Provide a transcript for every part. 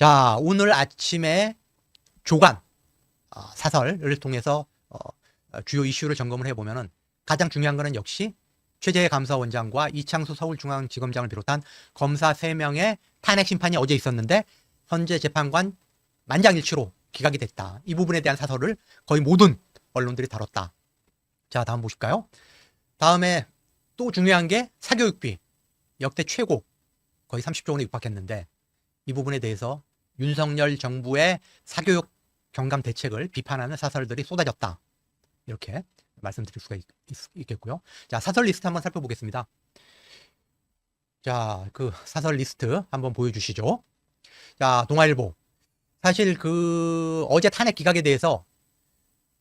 자, 오늘 아침에 조간 아, 사설을 통해서 어, 어, 주요 이슈를 점검을 해보면은 가장 중요한 거는 역시 최재해 감사원장과 이창수 서울중앙지검장을 비롯한 검사 3명의 탄핵 심판이 어제 있었는데 현재 재판관 만장일치로 기각이 됐다. 이 부분에 대한 사설을 거의 모든 언론들이 다뤘다. 자, 다음 보실까요? 다음에 또 중요한 게 사교육비 역대 최고 거의 30조 원에 육박했는데 이 부분에 대해서 윤석열 정부의 사교육 경감 대책을 비판하는 사설들이 쏟아졌다. 이렇게 말씀드릴 수가 있, 겠고요 자, 사설 리스트 한번 살펴보겠습니다. 자, 그 사설 리스트 한번 보여주시죠. 자, 동아일보. 사실 그 어제 탄핵 기각에 대해서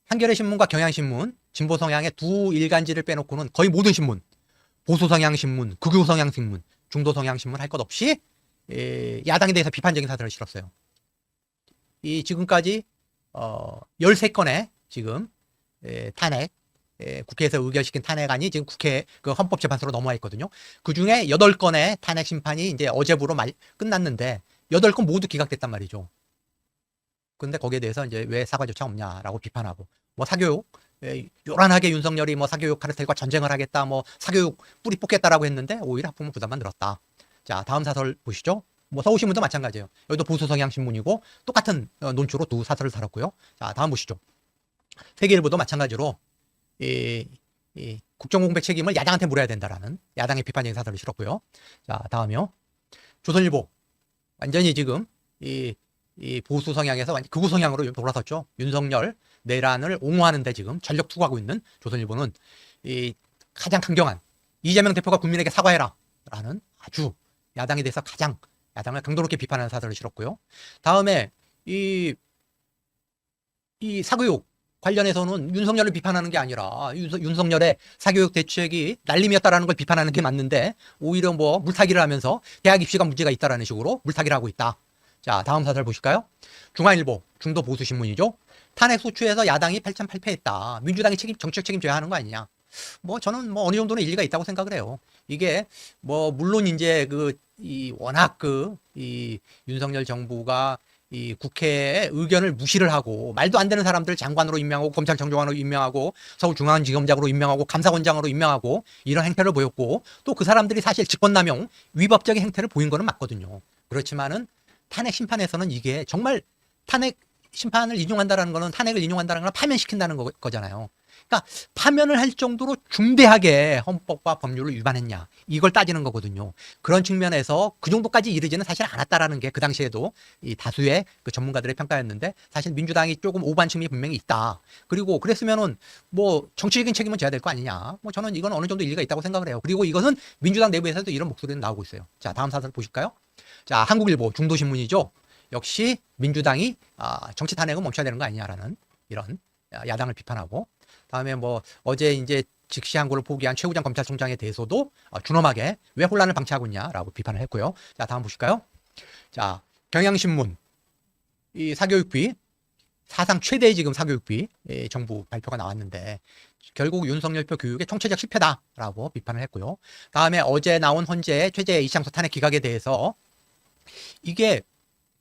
한겨레 신문과 경향신문, 진보 성향의 두 일간지를 빼놓고는 거의 모든 신문, 보수 성향 신문, 극우 성향 신문, 중도 성향 신문 할 것 없이 에, 야당에 대해서 비판적인 사설을 실었어요. 이 지금까지 어 13건의 지금 에, 탄핵 에, 국회에서 의결시킨 탄핵안이 지금 국회 그 헌법재판소로 넘어와 있거든요. 그 중에 8건의 탄핵 심판이 이제 어제부로 말, 끝났는데 8건 모두 기각됐단 말이죠. 근데 거기에 대해서 이제 왜 사과 조차 없냐라고 비판하고 뭐 사교육 에, 요란하게 윤석열이 뭐 사교육 카르텔과 전쟁을 하겠다 뭐 사교육 뿌리 뽑겠다라고 했는데 오히려 학부모 부담만 늘었다. 자 다음 사설 보시죠. 뭐 서울신문도 마찬가지예요. 여기도 보수 성향 신문이고 똑같은 어, 논조로 두 사설을 다뤘고요. 자 다음 보시죠. 세계일보도 마찬가지로 이, 이 국정공백 책임을 야당한테 물어야 된다라는 야당의 비판적인 사설을 실었고요. 자 다음이요. 조선일보 완전히 지금 이, 이 보수 성향에서 완전 극우 성향으로 돌아섰죠. 윤석열 내란을 옹호하는데 지금 전력 투구하고 있는 조선일보는 이 가장 강경한 이재명 대표가 국민에게 사과해라라는 아주 야당에 대해서 가장 야당을 강도 높게 비판하는 사설을 실었고요. 다음에 이, 이 사교육 관련해서는 윤석열을 비판하는 게 아니라 윤, 석 열의 사교육 대책이 날림이었다라는 걸 비판하는 게 맞는데 오히려 뭐 물타기를 하면서 대학 입시가 문제가 있다라는 식으로 물타기를 하고 있다. 자, 다음 사설 보실까요? 중앙일보, 중도 보수 신문이죠. 탄핵 소추에서 야당이 8.8패했다. 민주당이 책임, 정치적 책임 져야 하는 거 아니냐. 뭐 저는 뭐 어느 정도는 일리가 있다고 생각을 해요. 이게 뭐 물론 이제 그 이 워낙 그 이 윤석열 정부가 이 국회의 의견을 무시를 하고 말도 안 되는 사람들 장관으로 임명하고 검찰청장으로 임명하고 서울중앙지검장으로 임명하고 감사원장으로 임명하고 이런 행태를 보였고 또 그 사람들이 사실 직권남용 위법적인 행태를 보인 거는 맞거든요. 그렇지만은 탄핵 심판에서는 이게 정말 탄핵 심판을 인용한다라는 거는 탄핵을 인용한다는 걸 파면시킨다는 거, 거잖아요. 그러니까 파면을 할 정도로 중대하게 헌법과 법률을 위반했냐 이걸 따지는 거거든요. 그런 측면에서 그 정도까지 이르지는 사실 않았다라는 게 그 당시에도 이 다수의 그 전문가들의 평가였는데 사실 민주당이 조금 오반층이 분명히 있다. 그리고 그랬으면은 뭐 정치적인 책임은 져야 될 거 아니냐. 뭐 저는 이건 어느 정도 일리가 있다고 생각을 해요. 그리고 이것은 민주당 내부에서도 이런 목소리는 나오고 있어요. 자 다음 사설 보실까요? 자 한국일보 중도신문이죠. 역시 민주당이 아, 정치 탄핵은 멈춰야 되는 거 아니냐라는 이런 야당을 비판하고 다음에 뭐 어제 이제 즉시 항고를 포기한 최우장 검찰총장에 대해서도 어, 준엄하게 왜 혼란을 방치하고 있냐라고 비판을 했고요. 자 다음 보실까요? 자 경향신문 이 사교육비 사상 최대의 지금 사교육비 예, 정부 발표가 나왔는데 결국 윤석열 표 교육의 총체적 실패다라고 비판을 했고요. 다음에 어제 나온 헌재 최재 이창수 탄핵 기각에 대해서 이게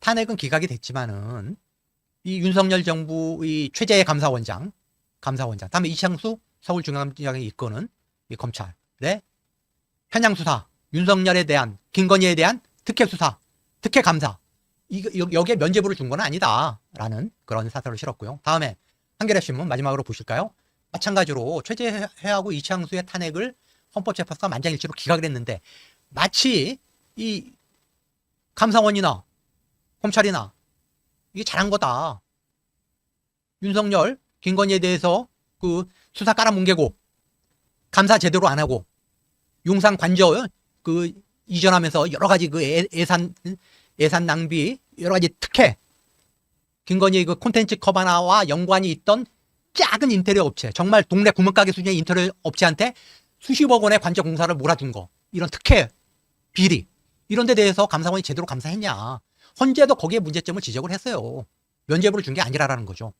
탄핵은 기각이 됐지만은 이 윤석열 정부의 최재의 감사원장 감사원장. 다음에 이창수 서울중앙지검장이 이끄는 이 검찰의 현장 수사, 윤석열에 대한 김건희에 대한 특혜 수사, 특혜 감사. 이 여기에 면죄부를 준 건 아니다라는 그런 사설을 실었고요. 다음에 한겨레 신문 마지막으로 보실까요? 마찬가지로 최재해하고 이창수의 탄핵을 헌법재판소가 만장일치로 기각을 했는데 마치 이 감사원이나 검찰이나 이게 잘한 거다. 윤석열 김건희에 대해서 그 수사 깔아뭉개고 감사 제대로 안 하고 용산 관저 그 이전하면서 여러 가지 그 예, 예산 예산 낭비 여러 가지 특혜 김건희 그 콘텐츠 커바나와 연관이 있던 작은 인테리어 업체 정말 동네 구멍가게 수준의 인테리어 업체한테 수십억 원의 관저 공사를 몰아준 거 이런 특혜 비리 이런 데 대해서 감사원이 제대로 감사했냐. 헌재도 거기에 문제점을 지적을 했어요. 면죄부를 준 게 아니라라는 거죠